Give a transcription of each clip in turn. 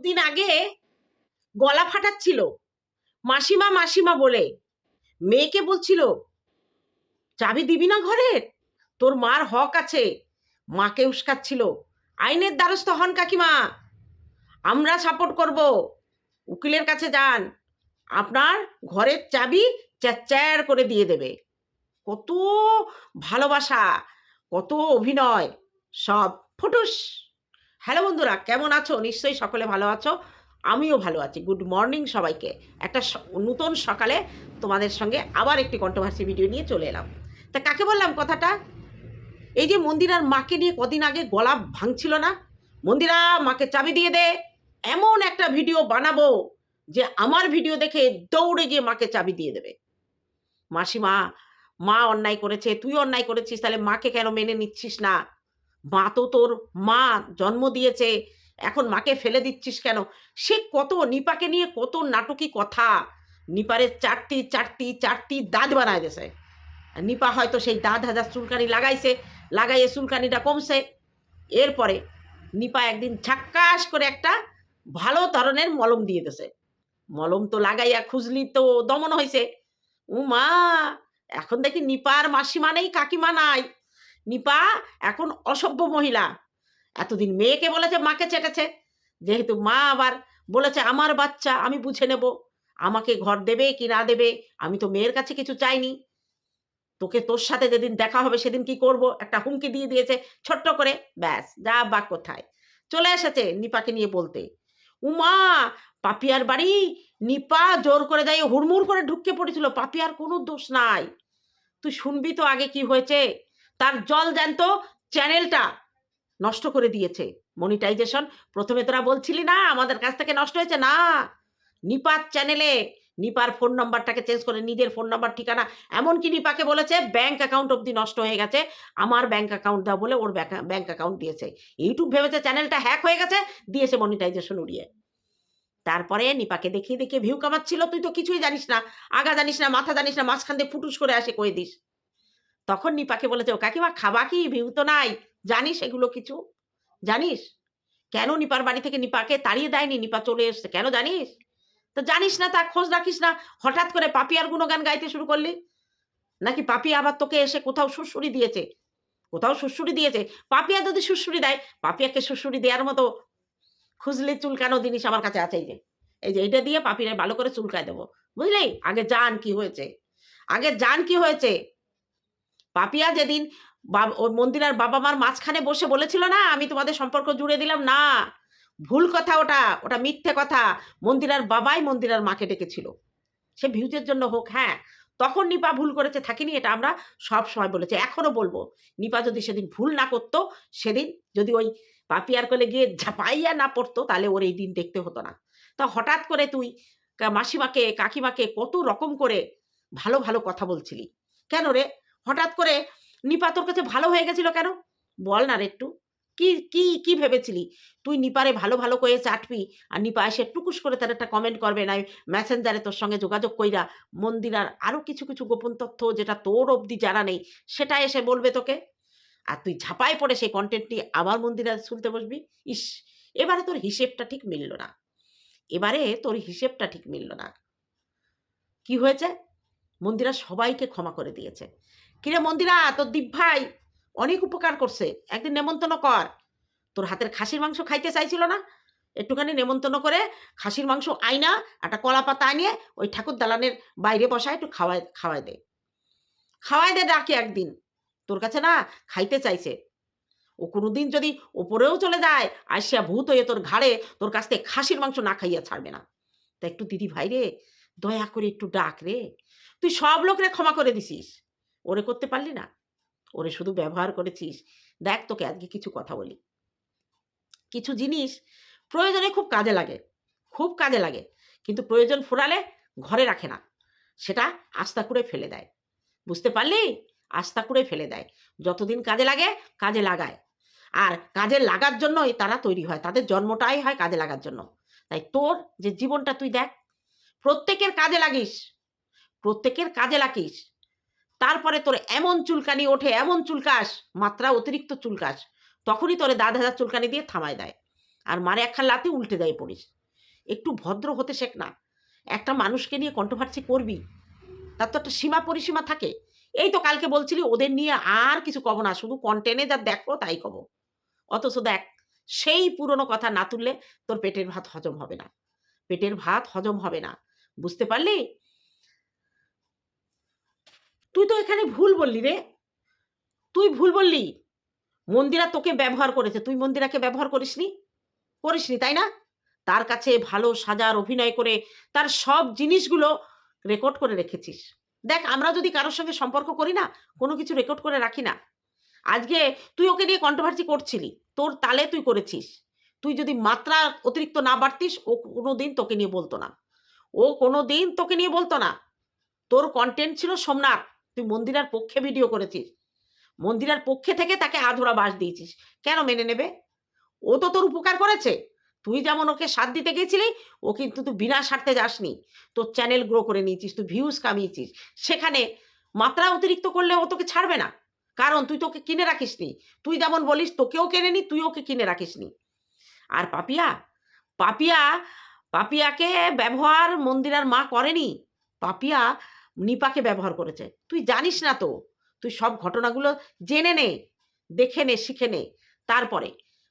দিন আগে গলা ফাটাচ্ছিল। মাসিমা মাসিমা বলে, মেয়েকে বলছিল, চাবি দিবি না ঘরের? তোর মার হক আছে। মাকে উস্কাচ্ছিল, আইনের দ্বারস্থ হন কাকিমা। আমরা সাপোর্ট করব। উকিলের কাছে যান। আপনার ঘরের চাবি চ্যার করে দিয়ে দেবে। কত ভালোবাসা, কত অভিনয়, সব ফুটুস। হ্যালো বন্ধুরা, কেমন আছো? নিশ্চয়ই সকলে ভালো আছো। আমিও ভালো আছি। গুড মর্নিং সবাইকে। একটা নতুন সকালে তোমাদের সঙ্গে আবার একটি কন্ট্রোভার্সি ভিডিও নিয়ে চলে এলাম। তা কাকে বললাম কথাটা? এই যে মন্দিরার মাকে নিয়ে কদিন আগে গলা ভাঙছিল না? মন্দিরা, মাকে চাবি দিয়ে দে। এমন একটা ভিডিও বানাবো যে আমার ভিডিও দেখে দৌড়ে গিয়ে মাকে চাবি দিয়ে দেবে। মাসিমা, মা অন্যায় করেছে, তুই অন্যায় করেছিস, তাহলে মাকে কেন মেনে নিচ্ছিস না? মা তো তোর মা, জন্ম দিয়েছে। এখন মাকে ফেলে দিচ্ছিস কেন? সে কত নিপাকে নিয়ে কত নাটকী কথা। নিপারের চারটি চারটি চারটি দাঁত বানায় আর নিপা হয়তো সেই দাঁত হাজার চুলকানি লাগাইছে, লাগাইয়ে চুলকানিটা কমছে। এরপরে নিপা একদিন ঝাক্কাস করে একটা ভালো ধরনের মলম দিয়ে দিয়েছে মলম তো লাগাইয়া খুঁজলি তো দমন হয়েছে ও মা এখন দেখি নিপার মাসিমা নেই, কাকিমা নাই। নিপা, এখন অসভ্য মহিলা। এতদিন মেয়েকে বলেছে, মাকে চেটেছে। যেহেতু মা আবার বলেছে, আমার বাচ্চা, আমি বুঝে নেব। আমাকে ঘর দেবে কি না দেবে? আমি তো মেয়ের কাছে কিছু চাইনি। তোকে তোর সাথে যেদিন দেখা হবে, সেদিন কি করব? একটা হুমকি দিয়ে দিয়েছে, ছোট্ট করে। ব্যাস, যা বা কোথায়। চলে এসেছে নিপাকে নিয়ে বলতে। উমা, পাপিয়ার বাড়ি? নিপা জোর করে যাই হুড়মুড় করে ঢুকে পড়েছিল। পাপিয়ার কোনো দোষ নাই। তুই শুনবি তো আগে কি হয়েছে? তার জল জ্যান্ত চ্যানেলটা নষ্ট করে দিয়েছে। মনিটাইজেশন। প্রথমে তোরা বলছিলি না, আমাদের কাছ থেকে নষ্ট হয়েছে? না। নিপার চ্যানেলে, নিপার ফোন নাম্বারটাকে চেঞ্জ করে, নিজের ফোন নাম্বার, ঠিকানা, এমনকি নিপাকে বলেছে, ব্যাংক অ্যাকাউন্ট অবধি নষ্ট হয়ে গেছে, আমার ব্যাংক অ্যাকাউন্ট দাও বলে ওর ব্যাংক অ্যাকাউন্ট দিয়েছে। ইউটিউব ভেবেছে চ্যানেলটা হ্যাক হয়ে গেছে, দিয়েছে মনিটাইজেশন উড়িয়ে। তারপরে নিপাকে দেখিয়ে দেখিয়ে ভিউ কামাচ্ছিল, তুই তো কিছুই জানিস না, আগা জানিস না, মাথা জানিস না, মাঝখান দিয়ে ফুটুস করে আসে, কয়ে দিস। তখন নিপাকে বলেছে, ও কাকিমা, খাবা কি? ভিউ তো নাই। জানিস এগুলো কিছু? জানিস? কেন নিপার বাড়ি থেকে নিপাকে তাড়িয়ে দেয়নি? নিপা চলে এসছে। কেন জানিস? তো জানিস না তা, খোঁজ রাখিস না। হঠাৎ করে পাপিয়ার গুণগান গাইতে শুরু করলি। নাকি পাপিয়া আবার তোকে এসে কোথাও সুরসুরি দিয়েছে? কোথাও সুরসুরি দিয়েছে? পাপিয়া যদি সুরসুরি দেয়, পাপিয়াকে সুরসুরি দেওয়ার মতো খুঁজলে চুলকানো জিনিস আমার কাছে আছে এই যে। এই যে এটা দিয়ে পাপিরে ভালো করে চুলকায় দেবো। বুঝলি? আগে জান কি হয়েছে। আগে জান কি হয়েছে? পাপিয়া যেদিন ওর মন্দিরার বাবা মার মাঝখানে বসে বলেছিল না, আমি তোমাদের সম্পর্ক জুড়ে দিলাম, না। ভুল কথা ওটা ওটা মিথ্যে কথা। মন্দিরার বাবাই মন্দিরার মাকে ডেকেছিল। সে ভিউজের জন্য হোক হ্যাঁ। তখন নিপা ভুল করেছে, থাকিনি, এটা আমরা সব সময় বলেছি। এখনও বলব, নিপা যদি সেদিন ভুল না করতো, সেদিন যদি ওই পাপিয়ার কোলে গিয়ে ঝাপাইয়া না পড়তো, তাহলে ওর এই দিন দেখতে হতো না। তা হঠাৎ করে তুই মাসিমাকে, কাকিমাকে কত রকম করে ভালো ভালো কথা বলছিলি। কেন রে? হঠাৎ করে নিপা তোর কাছে ভালো হয়ে গেছিল কেন? বল না রে একটু। কি কি কি ভেবেছিলি? তুই নিপারে ভালো ভালো করে চাটবি আর নিপা এসে টুকুস করে তার একটা কমেন্ট করবে না মেসেঞ্জারে তোর সঙ্গে যোগাযোগ কইরা মন্দিরার আরও কিছু কিছু গোপন তথ্য যেটা তোর অবধি জানা নেই, সেটা এসে বলবে তোকে। আর তুই ঝাপায় পড়ে সেই কন্টেন্টটি আবার মন্দিরা শুনতে বসবি? ইস, এবারে তোর হিসেবটা ঠিক মিলল না। এবারে তোর হিসেবটা ঠিক মিলল না। কি হয়েছে? মন্দিরা সবাইকে ক্ষমা করে দিয়েছে। কিরে মন্দিরা, তোর দীপ ভাই অনেক উপকার করছে, একদিন নেমন্তন্ন কর। তোর হাতের খাসির মাংস খাইতে চাইছিল না? একটুখানি নেমন্তন্ন করে খাসির মাংস আইনা একটা কলা পাতা আনিয়ে ওই ঠাকুর দালানের বাইরে বসায়, একটু খাওয়ায় খাওয়াই দে। খাওয়াই দে, ডাকে একদিন, তোর কাছে না খাইতে চাইছে। ও কোনোদিন যদি ওপরেও চলে যায় আসিয়া ভূত হয়ে তোর ঘাড়ে তোর কাছ থেকে খাসির মাংস না খাইয়া ছাড়বে না। তা একটু দিদি ভাই রে, দয়া করে একটু ডাক রে, তুই সব লোকরে ক্ষমা করে দিছিস। ওরে করতে পারলি না? ওরে শুধু ব্যবহার করেছিস। দেখ তোকে আজকে কিছু কথা বলি। কিছু জিনিস প্রয়োজনে খুব কাজে লাগে, খুব কাজে লাগে, কিন্তু প্রয়োজন ফুরালে ঘরে রাখে না। সেটা আস্তা করে ফেলে দেয়। বুঝতে পারলি? আস্তা করে ফেলে দেয়। যতদিন কাজে লাগে, কাজে লাগায়। আর কাজে লাগার জন্যই তারা তৈরি হয়। তাদের জন্মটাই হয় কাজে লাগার জন্য। তাই তোর যে জীবনটা তুই দেখ। প্রত্যেকের কাজে লাগিস। প্রত্যেকের কাজে লাগিস। তারপরে তোর এমন চুলকানি ওঠে, এমন চুলকাস, মাত্রা অতিরিক্ত চুলকাস, তখনই তোরে দাঁত হাজার চুলকানি দিয়ে থামায় দেয়। আর মারে একখান লাতে উল্টে দেয় পড়িস। একটু ভদ্র হতে শেখ না। একটা মানুষকে নিয়ে কন্ট্রোভার্সি করবি, তার তো একটা সীমা পরিসীমা থাকে। এই তো কালকে বলছিলি ওদের নিয়ে আর কিছু কব না, শুধু কন্টেনে যা দেখো তাই কব। অথচ দেখ, সেই পুরনো কথা না তুললে তোর পেটের ভাত হজম হবে না। পেটের ভাত হজম হবে না। বুঝতে পারলি? তুই তো এখানে ভুল বললি রে। তুই ভুল বললি। মন্দিরা তোকে ব্যবহার করেছে। তুই মন্দিরাকে ব্যবহার করিসনি? করিসনি, তাই না? তার কাছে ভালো সাজার অভিনয় করে তার সব জিনিসগুলো রেকর্ড করে রেখেছিস। দেখ, আমরা যদি কারোর সঙ্গে সম্পর্ক করি না, কোনো কিছু রেকর্ড করে রাখি না। আজকে তুই ওকে নিয়ে কন্ট্রোভার্সি করছিলি। তোর তালে তুই করেছিস। তুই যদি মাত্রা অতিরিক্ত না বাড়তিস, ও কোনো দিন তোকে নিয়ে বলতো না। ও কোনো দিন তোকে নিয়ে বলতো না। তোর কন্টেন্ট ছিল সোমনাথ। তুই মন্দিরার পক্ষে ভিডিও করেছিস। মন্দিরার পক্ষে থেকে তাকে আধুরা বাস দিয়েছিস। কেন মেনে নেবে? ও তো তোর উপকার করেছে। তুই যেমন ওকে সাথ দিতে গেছিলি ও কিন্তু তুই বিনা স্বার্থে যাসনি। তোর চ্যানেল গ্রো করে নিয়েছিস, তুই ভিউজ কামিয়েছিস। সেখানে মাত্রা অতিরিক্ত করলে ও তোকে ছাড়বে না। কারণ তুই তোকে কিনে রাখিসনি। তুই যেমন বলিস, তোকেও কেনে নি তুই ওকে কিনে রাখিসনি। আর পাপিয়া পাপিয়া, পাপিয়াকে ব্যবহার মন্দিরার মা করেনি। পাপিয়া নিপাকে ব্যবহার করেছে। তুই জানিস না তো, তুই সব ঘটনাগুলো জেনে নে, দেখে নে, শিখে নে। তারপরে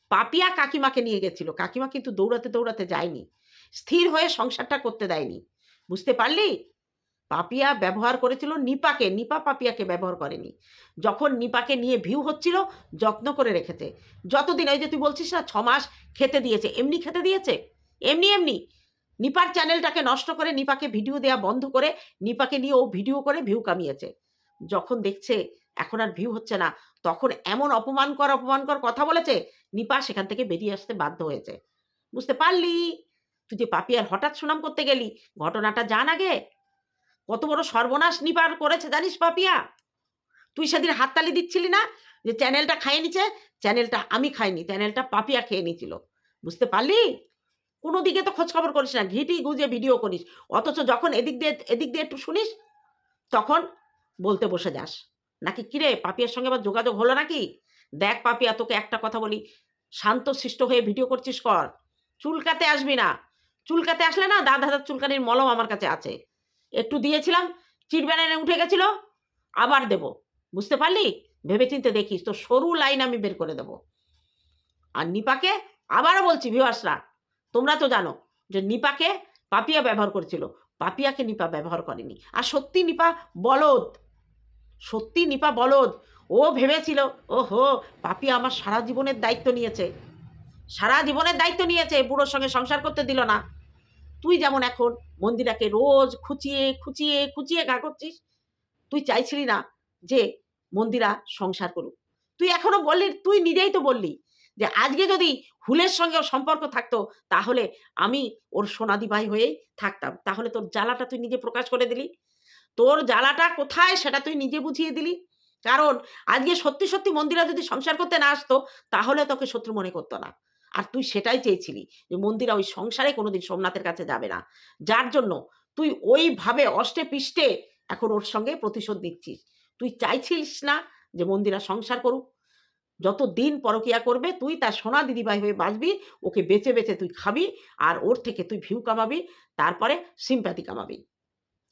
পাপিয়া কাকিমাকে নিয়ে গেছিল। কাকিমা কিন্তু দৌড়াতে দৌড়াতে যায়নি। স্থির হয়ে সংসারটা করতে দেয়নি। বুঝতে পারলি? পাপিয়া ব্যবহার করেছিল নিপাকে, নিপা পাপিয়াকে ব্যবহার করেনি। যখন নিপাকে নিয়ে ভিউ হচ্ছিল, যত্ন করে রেখেছে। যতদিন ওই যে তুই বলছিস না ছ মাস খেতে দিয়েছে। এমনি খেতে দিয়েছে? এমনি এমনি। নিপার চ্যানেলটাকে নষ্ট করে নিপাকে ভিডিও দেওয়া বন্ধ করে নিপাকে নিয়ে ও ভিডিও করে ভিউ কামিয়েছে। যখন দেখছে এখন আর ভিউ হচ্ছে না, তখন এমন অপমান কর অপমান কর কথা বলেছে, নিপা সেখান থেকে বেরিয়ে আসতে বাধ্য হয়েছে। বুঝতে পারলি? তুই যে পাপিয়ার হঠাৎ সুনাম করতে গেলি, ঘটনাটা জান আগে। কত বড় সর্বনাশ নিপার করেছে জানিস পাপিয়া? তুই সেদিন হাততালি দিচ্ছিলি না যে চ্যানেলটা খাইয়ে নিছে চ্যানেলটা আমি খাইনি, চ্যানেলটা পাপিয়া খেয়ে নিয়েছিল। বুঝতে পারলি? কোনো দিকে তো খোঁজখবর করিস না, ঘিটি গুজে ভিডিও করিস। অথচ যখন এদিক দিয়ে এদিক দিয়ে একটু শুনিস, তখন বলতে বসে যাস। নাকি কিরে, পাপিয়ার সঙ্গে আবার যোগাযোগ হলো নাকি? দেখ পাপিয়া, তোকে একটা কথা বলি, শান্ত সৃষ্ট হয়ে ভিডিও করছিস কর। চুলকাতে আসবি না। চুলকাতে আসলে না, দাদা দাদার চুলকানির মলম আমার কাছে আছে। একটু দিয়েছিলাম চিরবেনে উঠে গেছিল, আবার দেব। বুঝতে পারলি? ভেবেচিন্তে দেখিস তো সরু লাইন আমি বের করে দেব। আর নিপাকে আবারও বলছি ভিউয়ার্সরা তোমরা তো জানো যে নিপাকে পাপিয়া ব্যবহার করেছিল। পাপিয়াকে নিপা ব্যবহার করেনি। আর সত্যি নিপা বলদ। সত্যি নিপা বলদ। ও ভেবেছিল ও হো পাপিয়া আমার সারা জীবনের দায়িত্ব নিয়েছে। সারা জীবনের দায়িত্ব নিয়েছে, বুড়োর সঙ্গে সংসার করতে দিল না। তুই যেমন এখন মন্দিরাকে রোজ খুচিয়ে খুচিয়ে খুচিয়ে গা করছিস, তুই চাইছিলি না যে মন্দিরা সংসার করুক। তুই এখনও বললি, তুই নিজেই তো বললি যে আজকে যদি হুলের সঙ্গেও সম্পর্ক থাকতো, তাহলে আমি ওর সোনাদি ভাই হয়েই থাকতাম। তাহলে তোর জ্বালাটা তুই নিজে প্রকাশ করে দিলি। তোর জ্বালাটা কোথায় সেটা তুই নিজে বুঝিয়ে দিলি। কারণ আজকে সত্যি সত্যি মন্দিরা যদি সংসার করতে না আসতো, তাহলে তোকে শত্রু মনে করতো না। আর তুই সেটাই চেয়েছিলি যে মন্দিরা ওই সংসারে কোনোদিন সোমনাথের কাছে যাবে না। যার জন্য তুই ওইভাবে অষ্টে পিষ্টে এখন ওর সঙ্গে প্রতিশোধ নিচ্ছিস। তুই চাইছিস না যে মন্দিরা সংসার করুক। যত দিন পরকিয়া করবে, তুই তার সোনা দিদিভাই হয়ে বাঁচবি, ওকে বেঁচে বেঁচে তুই খাবি, আর ওর থেকে তুই ভিউ কামাবি, তারপরে সিম্প্যাথি কামাবি।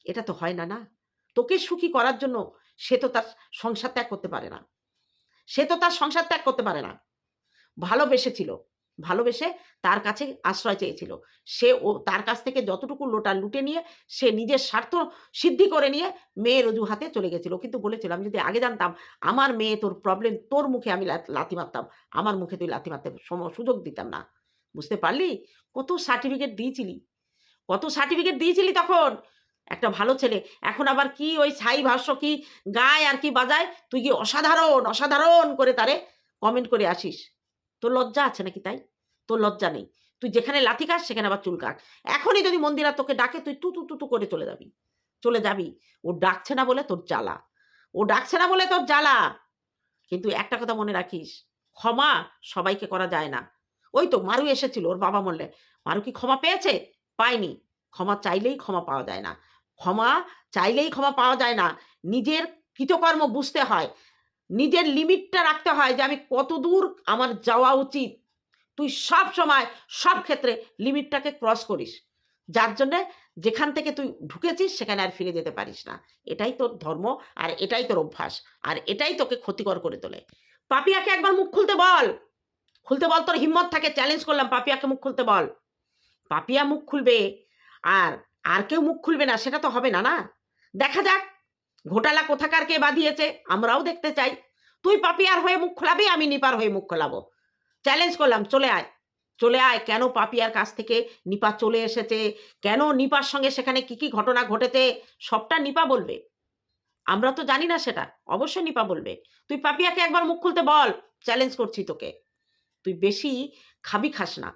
এটা তো হয় না না। তোকে সুখী করার জন্য সে তো তার সংসার ত্যাগ করতে পারে না। সে তো তার সংসার ত্যাগ করতে পারে না। ভালোবেসেছিল। ভালোবেসে তার কাছে আশ্রয় চেয়েছিল। সে ও তার কাছ থেকে যতটুকু লোটা লুটে নিয়ে, সে নিজের স্বার্থ সিদ্ধি করে নিয়ে মেয়ের অজুহাতে চলে গেছিল। কিন্তু বলেছিল, আমি যদি আগে জানতাম আমার মেয়ে তোর প্রবলেম তোর মুখে আমি লাথি মারতাম, আমার মুখে তুই লাথি মারতে সুযোগ দিতাম না। বুঝতে পারলি? কত সার্টিফিকেট দিয়েছিলি? কত সার্টিফিকেট দিয়েছিলি তখন? একটা ভালো ছেলে। এখন আবার কি ওই ছাই ভাষ্য কি গায় আর কি বাজায়? তুই কি অসাধারণ অসাধারণ করে তারে কমেন্ট করে আসিস। তোর লজ্জা আছে নাকি তাই? তোর লজ্জা নেই। তুই যেখানে লাথি খাস, সেখানে আবার চুল কাক এখনই যদি মন্দিরা তোকে ডাকে, তুই তু তু তু তু করে চলে যাবি। চলে যাবি। ও ডাকছে না বলে তোর জ্বালা। ও ডাকছে না বলে তোর জ্বালা। কিন্তু একটা কথা মনে রাখিস, ক্ষমা সবাইকে করা যায় না। ওই তো মারু এসেছিল, ওর বাবা মরলে। মারু কি ক্ষমা পেয়েছে? পায়নি। ক্ষমা চাইলেই ক্ষমা পাওয়া যায় না। ক্ষমা চাইলেই ক্ষমা পাওয়া যায় না। নিজের কৃতকর্ম বুঝতে হয়। নিজের লিমিটটা রাখতে হয় যে আমি কত দূর আমার যাওয়া উচিত। তুই সব সময় সব ক্ষেত্রে লিমিটটাকে ক্রস করিস। যার জন্যে যেখান থেকে তুই ঢুকেছিস সেখানে আর ফিরে যেতে পারিস না। এটাই তোর ধর্ম আর এটাই তোর অভ্যাস। আর এটাই তোকে ক্ষতিকর করে তোলে। পাপিয়াকে একবার মুখ খুলতে বল। খুলতে বল, তোর হিম্মত থাকে। চ্যালেঞ্জ করলাম, পাপিয়াকে মুখ খুলতে বল। পাপিয়া মুখ খুলবে। আর আর কেউ মুখ খুলবে না, সেটা তো হবে না না। দেখা যাক ঘোটালা কোথাকার কে বাঁধিয়েছে? আমরাও দেখতে চাই। তুই পাপিয়ার হয়ে মুখ খোলাবি, আমি নিপার হয়ে মুখ খোলাবো। চ্যালেঞ্জ করলাম, চলে আয়। চলে আয়, কেন পাপিয়ার কাছ থেকে নিপা চলে এসেছে? কেন নিপার সঙ্গে সেখানে কি কি ঘটনা ঘটেছে? সবটা নিপা বলবে। আমরা তো জানি না সেটা, অবশ্যই নিপা বলবে। তুই পাপিয়াকে একবার মুখ খুলতে বল, চ্যালেঞ্জ করছি তোকে। তুই বেশি খাবি খাস না।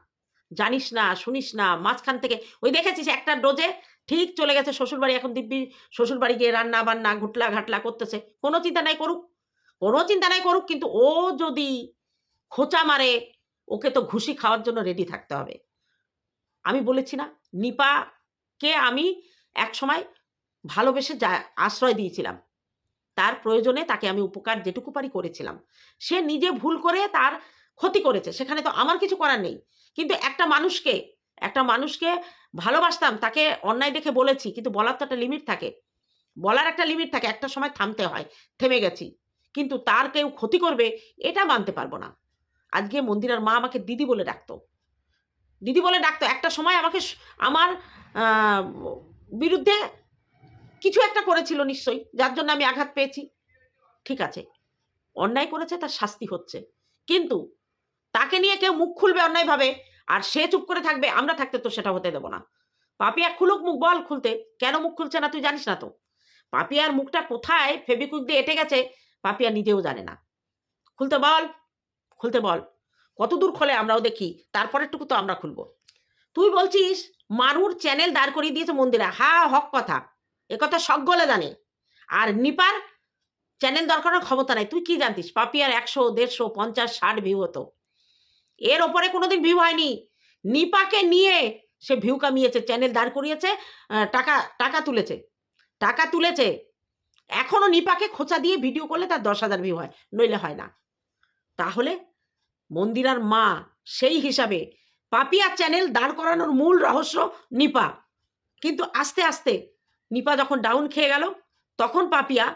জানিস না, শুনিস না, মাঝখান থেকে ওই দেখেছিস একটা ডোজে ঠিক চলে গেছে, শ্বশুরবাড়ি। এখন দিব্যি শ্বশুরবাড়ি গিয়ে রান্না বান্না, ঘুটলা ঘাটলা করতেছে। কোনো চিন্তা নাই করুক। কোনো চিন্তা নাই করুক, কিন্তু ও যদি খোঁচা মারে, ওকে তো ঘুষি খাওয়ার জন্য রেডি থাকতে হবে। আমি বলেছি না, নিপাকে আমি এক সময় ভালোবেসে যা, আশ্রয় দিয়েছিলাম। তার প্রয়োজনে তাকে আমি উপকার যেটুকু পারি করেছিলাম। সে নিজে ভুল করে তার ক্ষতি করেছে, সেখানে তো আমার কিছু করার নেই। কিন্তু একটা মানুষকে একটা মানুষকে ভালোবাসতাম, তাকে অন্যায় দেখে বলেছি, কিন্তু বলার তো একটা লিমিট থাকে। বলার একটা লিমিট থাকে, একটা সময় থামতে হয়, থেমে গেছি। কিন্তু তার কেউ ক্ষতি করবে, এটা মানতে পারব না। আজকে মন্দিরের মা আমাকে দিদি বলে ডাকতো। দিদি বলে ডাকতো, একটা সময় আমাকে আমার বিরুদ্ধে কিছু একটা করেছিল নিশ্চয়ই, যার জন্য আমি আঘাত পেয়েছি। ঠিক আছে, অন্যায় করেছে, তার শাস্তি হচ্ছে। কিন্তু তাকে নিয়ে কেউ মুখ খুলবে অন্যায়ভাবে আর সে চুপ করে থাকবে, আমরা থাকতে তো সেটা হতে দেবো না। পাপিয়া খুলুক মুখ বল খুলতে, কেন মুখ খুলছে না তুই জানিস না তো? পাপিয়ার মুখটা কোথায়? ফেবিকুইক দিয়ে এঁটে গেছে, পাপিয়া নিজেও জানে না। খুলতে বল খুলতে বল। কত দূর খোলে আমরাও দেখি, তারপরেরটুকু তো আমরা খুলবো। তুই বলছিস, মারুর চ্যানেল দাঁড় করিয়ে দিয়েছে মন্দিরে। হা, হক কথা। এ কথা সকলে জানে। আর নিপার চ্যানেল দরকারের ক্ষমতা নাই। তুই কি জানতিস? পাপিয়ার একশো, দেড়শো, পঞ্চাশ, ষাট ভিউ হতো। এর ওপরে কোনোদিন ভিউ হয়নি। নিপাকে নিয়ে সে ভিউ কামিয়েছে চ্যানেল দাঁড় করিয়েছে টাকা টাকা তুলেছে টাকা তুলেছে। এখনও নিপাকে খোঁচা দিয়ে ভিডিও করলে তার দশ হাজার ভিউ হয়, নইলে হয় না। তাহলে মন্দিরার মা সেই হিসাবে পাপিয়া চ্যানেল দাঁড় করানোর মূল রহস্য নিপা। কিন্তু আস্তে আস্তে নিপা যখন ডাউন খেয়ে গেল, তখন পাপিয়া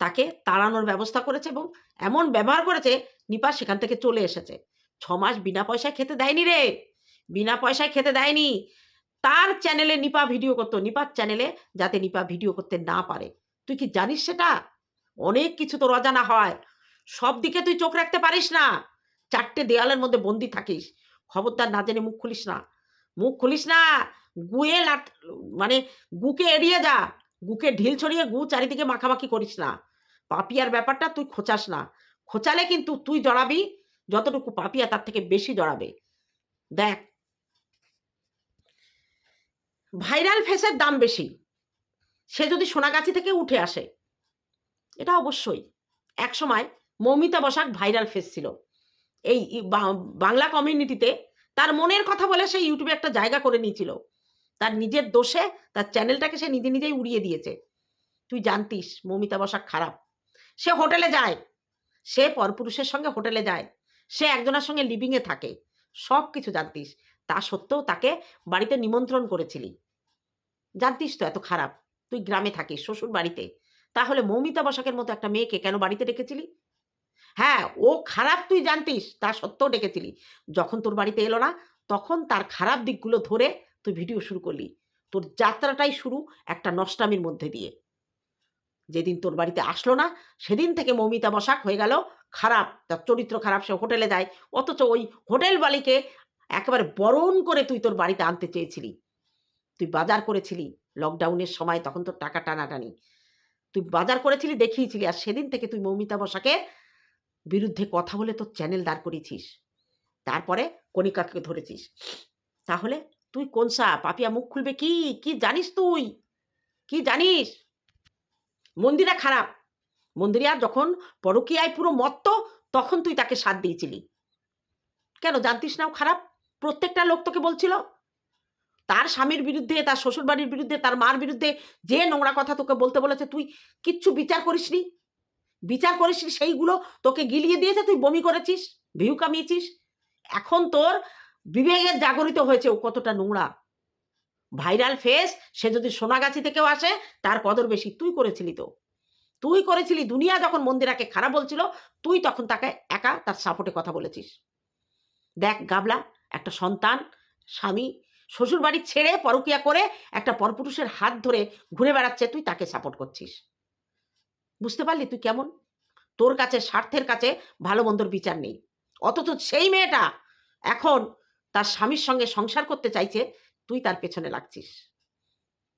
তাকে তাড়ানোর ব্যবস্থা করেছে এবং এমন ব্যবহার করেছে, নিপা সেখান থেকে চলে এসেছে। ছ মাস বিনা পয়সায় খেতে দেয়নি রে। বিনা পয়সায় খেতে দেয়নি। তার চ্যানেলে নিপা ভিডিও করতো। নিপার চ্যানেলে যাতে নিপা ভিডিও করতে না পারে। তুই কি জানিস সেটা? অনেক কিছু তোর অজানা হয়। সব দিকে তুই চোখ রাখতে পারিস না। চারটে দেয়ালের মধ্যে বন্দি থাকিস। খবরদার না জেনে মুখ খুলিস না। মুখ খুলিস না। গুয়ে লাট মানে গুকে এড়িয়ে যা। গুকে ঢিল ছড়িয়ে গু চারিদিকে মাখামাখি করিস না। পাপিয়ার ব্যাপারটা তুই খোঁচাস না। খোঁচালে কিন্তু তুই জড়াবি। যতটুকু পাপিয়া তার থেকে বেশি জড়াবে। দেখ। ভাইরাল ফেসের দাম বেশি। সে যদি সোনাগাছি থেকে উঠে আসে, এটা অবশ্যই। এক সময় মৌমিতা বসাক ভাইরাল ফেস ছিল। এই বাংলা কমিউনিটিতে তার মনের কথা বলে সে ইউটিউবে একটা জায়গা করে নিয়েছিল। তার নিজের দোষে তার চ্যানেলটাকে সে নিজে নিজেই উড়িয়ে দিয়েছে। তুই জানতিস মৌমিতা বসাক খারাপ। সে হোটেলে যায়। সে পরপুরুষের সঙ্গে হোটেলে যায়। সে একজনের সঙ্গে লিভিংয়ে থাকে। সব কিছু জানতিস। তা সত্ত্বেও তাকে বাড়িতে নিমন্ত্রণ করেছিলি। জানতিস তো এত খারাপ। তুই গ্রামে থাকিস, শ্বশুর বাড়িতে। তাহলে মৌমিতা বসাকের মতো একটা মেয়েকে কেন বাড়িতে ডেকেছিলি? হ্যাঁ ও খারাপ তুই জানতিস, তা সত্ত্বেও ডেকেছিলি। যখন তোর বাড়িতে এলো না, তখন তার খারাপ দিকগুলো ধরে তুই ভিডিও শুরু করলি। তোর যাত্রাটাই শুরু একটা নষ্টামির মধ্যে দিয়ে। যেদিন তোর বাড়িতে আসলো না, সেদিন থেকে মৌমিতা বসাক হয়ে গেল খারাপ, তার চরিত্র খারাপ, সে হোটেলে যায়। অথচ ওই হোটেল বালিকে একেবারে বরণ করে তুই তোর বাড়িতে আনতে চেয়েছিলি। তুই বাজার করেছিলি লকডাউনের সময়, তখন তোর টাকা টানাটানি। তুই বাজার করেছিলি, দেখিয়েছিলি, আর সেদিন থেকে তুই মৌমিতা বসাকে বিরুদ্ধে কথা বলে তোর চ্যানেল দাঁড় করিয়েছিস। তারপরে কণিকাকে ধরেছিস। তাহলে তুই কোন সা পাপিয়া মুখ খুলবে কি? কি জানিস তুই? কি জানিস? মন্দিরা খারাপ। মন্দিরিয়া যখন পরকীয়ায় পুরো মত্ত, তখন তুই তাকে সাথ দিয়েছিলি। কেন জানতিস না ও খারাপ? প্রত্যেকটা লোক তোকে বলছিল। তার স্বামীর বিরুদ্ধে, তার শ্বশুরবাড়ির বিরুদ্ধে, তার মার বিরুদ্ধে যে নোংরা কথা তোকে বলতে বলেছে, তুই কিচ্ছু বিচার করিসনি। বিচার করিসনি, সেইগুলো তোকে গিলিয়ে দিয়েছে, তুই বমি করেছিস, ভিউ কামিয়েছিস। এখন তোর বিবেকের জাগরিত হয়েছে ও কতটা নোংরা। ভাইরাল ফেস, সে যদি সোনাগাছি থেকেও আসে, তার কদর বেশি। তুই করেছিলি তো। তুই করেছিলি, দুনিয়া যখন মন্দিরাকে খারাপ বলছিল, তুই তখন তাকে একা তার সাপোর্টে কথা বলেছিস। দেখ গাবলা, একটা সন্তান, স্বামী শ্বশুর বাড়ি ছেড়ে পরকিয়া করে একটা পরপুরুষের হাত ধরে ঘুরে বেড়াচ্ছে, তুই তাকে সাপোর্ট করছিস। বুঝতে পারলি তুই কেমন? তোর কাছে, স্বার্থের কাছে ভালো মন্দর বিচার নেই। অথচ সেই মেয়েটা এখন তার স্বামীর সঙ্গে সংসার করতে চাইছে, তুই তার পেছনে লাগছিস।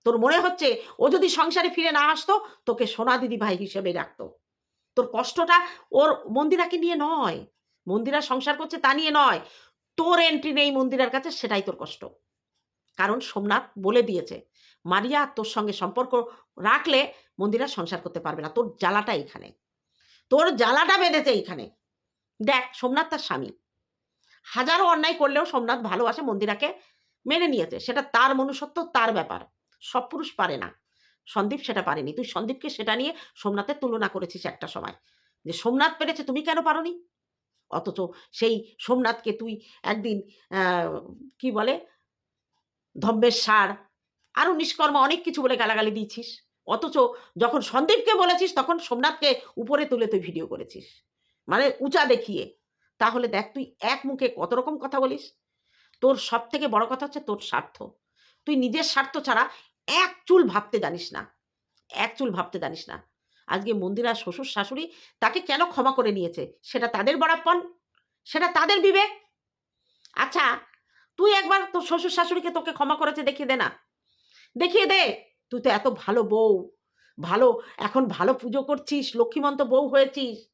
তোর মনে হচ্ছে ও যদি সংসারে ফিরে না আসতো, তোকে সোনা দিদি ভাই হিসেবে রাখতো। তোর কষ্টটা ওর মন্দিরাকে নিয়ে নয়। মন্দিরা সংসার করছে তা নিয়ে নয়। তোর এন্ট্রি নেই মন্দিরার কাছে, সেটাই তোর কষ্ট। কারণ সোমনাথ বলে দিয়েছে, মারিয়া, তোর সঙ্গে সম্পর্ক রাখলে মন্দিরা সংসার করতে পারবে না। তোর জ্বালাটা এখানে তোর জ্বালাটা বেঁধেছে এইখানে। দেখ, সোমনাথ তার স্বামী। হাজারো অন্যায় করলেও সোমনাথ ভালোবাসে মন্দিরাকে মেনে নিয়েছে। সেটা তার মনুষ্যত্ব, তার ব্যাপার। সব পুরুষ পারে না। সন্দীপ সেটা পারেনি। তুই সন্দীপকে সেটা নিয়ে সোমনাথের তুলনা করেছিস একটা সময়। যে সোমনাথ পেরেছে তুমি কেন পারোনি? অথচ সেই সোমনাথকে তুই একদিন কি বলে ধব্যের সার আরও নিষ্কর্ম অনেক কিছু বলে গালাগালি দিয়েছিস। অথচ যখন সন্দীপকে বলেছিস তখন সোমনাথকে উপরে তুলে তুই ভিডিও করেছিস। মানে উঁচা দেখিয়ে। তাহলে দেখ তুই এক মুখে কত রকম কথা বলিস। তোর সব থেকে বড় কথা হচ্ছে তোর স্বার্থ। তুই নিজের স্বার্থ ছাড়া এক চুল ভাবতে জানিস না। এক চুল ভাবতে জানিস না। আজকে মন্দিরা শ্বশুর শাশুড়ি তাকে কেন ক্ষমা করে নিয়েছে? সেটা তাদের বরাপ্পন? সেটা তাদের বিবেক? আচ্ছা তুই একবার তোর শ্বশুর শাশুড়িকে তোকে ক্ষমা করেছে দেখিয়ে দে না। দেখিয়ে দে। তুই তো এত ভালো বউ। ভালো, এখন ভালো পুজো করছিস, লক্ষ্মীমন্ত বউ হয়েছিস।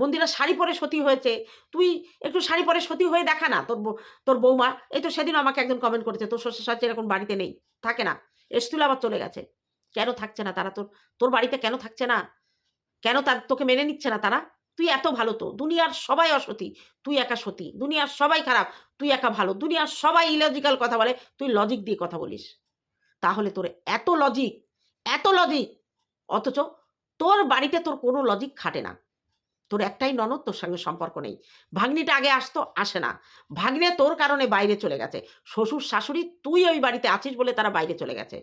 মন্দিরা শাড়ি পরে সতী হয়েছে। তুই একটু শাড়ি পরে সতী হয়ে দেখা না তোর তোর বৌমা। এই তো সেদিন আমাকে একজন কমেন্ট করেছে, তোর শ্বশুর শাশুড়ি এখন বাড়িতে নেই, থাকে না। এসতুল আবার চলে গেছে। কেন থাকছে না তারা তোর তোর বাড়িতে কেন থাকছে না? কেন তার, তোকে মেনে নিচ্ছে না তারা? তুই এত ভালো তো, দুনিয়ার সবাই অসতী, তুই একা সতী। দুনিয়ার সবাই খারাপ, তুই একা ভালো। দুনিয়ার সবাই ইলজিক্যাল কথা বলে, তুই লজিক দিয়ে কথা বলিস। তাহলে তোর এত লজিক এত লজিক অথচ তোর বাড়িতে তোর কোনো লজিক খাটে না। তোর একটাই ননদ তোর সঙ্গে সম্পর্ক নেই। ভাগ্নিটা আগে আসতো, আসে না। ভাগ্নে তোর কারণে বাইরে চলে গেছে। শ্বশুর, শাশুড়ি, তুই ওই বাড়িতে আছিস বলে তারা বাইরে চলে গেছে।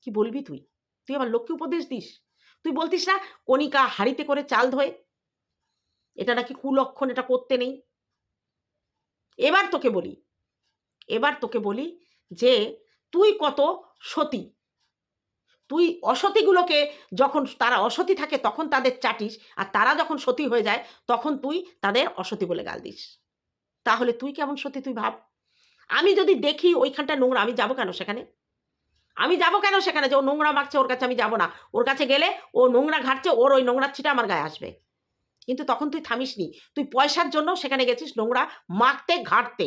কি বলবি তুই? তুই আবার লক্ষ্মী উপদেশ দিস? তুই বলতিস না কণিকা হাড়িতে করে চাল ধোয়? এটা নাকি কুলক্ষণ, এটা করতে নেই? এবার তোকে বলি, এবার তোকে বলি যে তুই কত সতী। তুই অসতীগুলোকে যখন তারা অসতী থাকে তখন তাদের চাটিস, আর তারা যখন সতী হয়ে যায় তখন তুই তাদের অসতী বলে গাল দিস। তাহলে তুই কেমন সতী তুই ভাব। আমি যদি দেখি ওইখানটা নোংরা, আমি যাব কেন সেখানে? আমি যাব কেন সেখানে যে ও নোংরা মাখছে, ওর কাছে আমি যাব না? ওর কাছে গেলে ও নোংরা ঘাটছে, ওর ওই নোংরা ছিটা আমার গায়ে আসবে। কিন্তু তখন তুই থামিসনি। তুই পয়সার জন্য সেখানে গেছিস নোংরা মাখতে, ঘাটতে।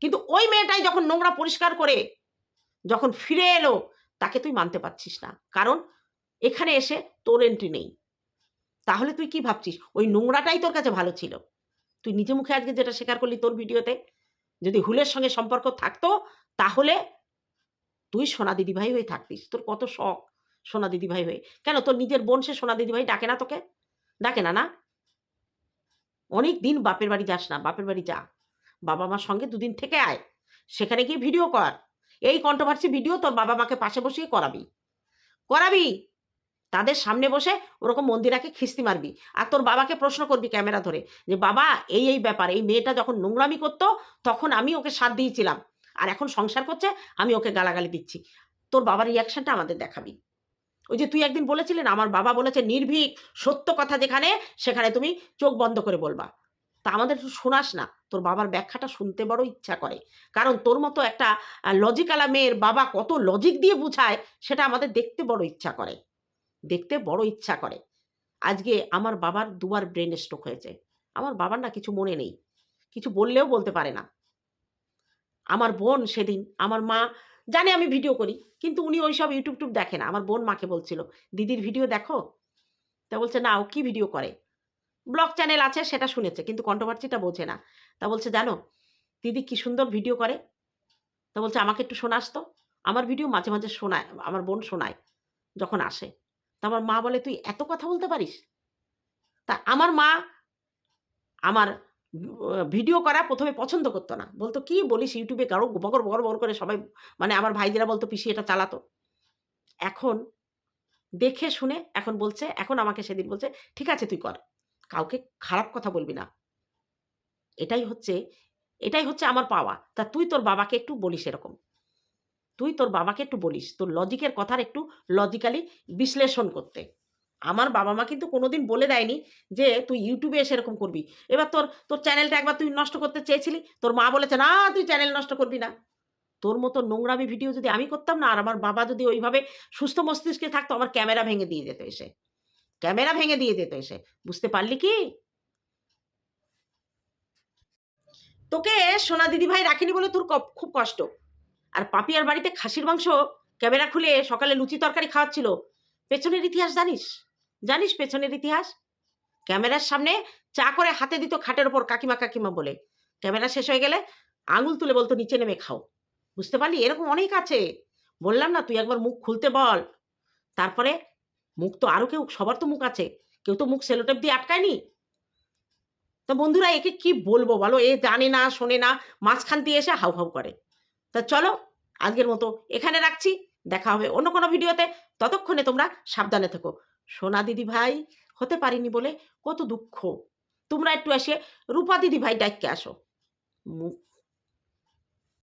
কিন্তু ওই মেয়েটাই যখন নোংরা পরিষ্কার করে, যখন ফিরে এলো তাকে তুই মানতে পারছিস না। কারণ এখানে এসে তোর এন্ট্রি নেই। তাহলে তুই কি ভাবছিস? ওই নোংরাটাই তোর কাছে ভালো ছিল। তুই নিজে মুখে আজকে যেটা স্বীকার করলি তোর ভিডিওতে, যদি হুলের সঙ্গে সম্পর্ক থাকতো, তাহলে তুই সোনা দিদিভাই হয়ে থাকতিস। তোর কত শখ সোনা দিদিভাই হয়ে। কেন? তোর নিজের বোন সে সোনা দিদিভাই ডাকে না তোকে? ডাকে না না? অনেক দিন বাপের বাড়ি যাস না, বাপের বাড়ি যা। বাবা মার সঙ্গে দুদিন থেকে আয়। সেখানে গিয়ে ভিডিও কর। এই কন্ট্রোভার্সি ভিডিও তোর বাবা মাকে পাশে বসিয়ে করাবি। করাবি? তাদের সামনে বসে ওরকম মন্দিরাকে খিস্তি মারবি। আর তোর বাবাকে প্রশ্ন করবি ক্যামেরা ধরে যে, বাবা, এই এই ব্যাপার, এই মেয়েটা যখন নোংরামি করতো, তখন আমি ওকে সাথ দিয়েছিলাম। আর এখন সংসার করছে, আমি ওকে গালাগালি দিচ্ছি। তোর বাবার রিয়াকশনটা আমাদের দেখাবি। ওই যে তুই একদিন বলেছিলেন, আমার বাবা বলেছে, নির্ভীক, সত্য কথা যেখানে, সেখানে তুমি চোখ বন্ধ করে বলবা। তা আমাদের শোনাস না, তোর বাবার ব্যাখ্যাটা শুনতে বড় ইচ্ছা করে। কারণ তোর মতো একটা লজিকালা মেয়ের বাবা কত লজিক দিয়ে বুঝায়, সেটা আমাদের দেখতে বড় ইচ্ছা করে। দেখতে বড় ইচ্ছা করে। আজকে আমার বাবার দুবার ব্রেন স্ট্রোক হয়েছে। আমার বাবার না কিছু মনে নেই। কিছু বললেও বলতে পারে না। আমার বোন সেদিন, আমার মা, জানে আমি ভিডিও করি, কিন্তু উনি ওই সব ইউটিউব টুব দেখে না। আমার বোন মাকে বলছিল, দিদির ভিডিও দেখো? তা বলছে, না, ও কি ভিডিও করে? ব্লগ চ্যানেল আছে, সেটা শুনেছে, কিন্তু কন্ট্রোভার্সিটা বোঝে না। তা বলছে, জানো, দিদি কি সুন্দর ভিডিও করে। তা বলছে, আমাকে একটু শোনাস তো। আমার ভিডিও মাঝে মাঝে শোনায়, আমার বোন শোনায়, যখন আসে। তা আমার মা বলে, তুই এত কথা বলতে পারিস? তা আমার মা আমার ভিডিও করা প্রথমে পছন্দ করতো না। বলতো, কি বলিস, ইউটিউবে কারও বকর বকর বকর করে সবাই মানে আমার ভাইদেরা বলতো, পিসি এটা চালাতো। এখন দেখে শুনে এখন বলছে, এখন আমাকে সেদিন বলছে, ঠিক আছে, তুই কর। কাউকে খারাপ কথা বলবি না। এটাই হচ্ছে এটাই হচ্ছে আমার পাওয়া। তা তুই তোর বাবাকে একটু বলিস এরকম। তুই তোর বাবাকে একটু বলিস, তোর লজিকের কথার একটু লজিক্যালি বিশ্লেষণ করতে। আমার বাবা মা কিন্তু কোনোদিন বলে দেয়নি যে তুই ইউটিউবে এসে এরকম করবি। এবার তোর তোর চ্যানেলটা একবার তুই নষ্ট করতে চেয়েছিলি, তোর মা বলেছে, না, তুই চ্যানেল নষ্ট করবি না। তোর মতো নোংরামি ভিডিও যদি আমি করতাম না, আর আমার বাবা যদি ওইভাবে সুস্থ মস্তিষ্কে থাকতো, আমার ক্যামেরা ভেঙে দিয়ে যেত এসে। ক্যামেরা ভেঙে দিয়ে যেত এসে। বুঝতে পারলি কি? তোকে সোনা দিদি ভাই রাখিনি বলে তোর খুব কষ্ট। আর পাপিয়ার বাড়িতে খাসির মাংস ক্যামেরা খুলে সকালে লুচি তরকারি খাওয়াচ্ছিল। পেছনের ইতিহাস জানিস? জানিস পেছনের ইতিহাস? ক্যামেরার সামনে চা করে হাতে দিত খাটের ওপর কাকিমা কাকিমা বলে। ক্যামেরা শেষ হয়ে গেলে আঙুল তুলে বলতো, নিচে নেমে খাও। বুঝতে পারলি? এরকম অনেক আছে। বললাম না, তুই একবার মুখ খুলতে বল। তারপরে মুখ তো আরও কেউ, সবার তো মুখ আছে। কেউ তো মুখ সেলোটেপ দিয়ে আটকায়নি? তা বন্ধুরা, একে কি বলব বলো? এ জানে না, শোনে না, মাঝখান দিয়ে এসে হাউ হাউ করে। তা চলো, আজকের মতো এখানে রাখছি। দেখা হবে অন্য কোনো ভিডিওতে। ততক্ষণে তোমরা সাবধানে থেকো। সোনা দিদি ভাই, হতে পারিনি বলে কত দুঃখ। তোমরা একটু এসে রূপা দিদি ভাই ডাইককে আসো। মুখ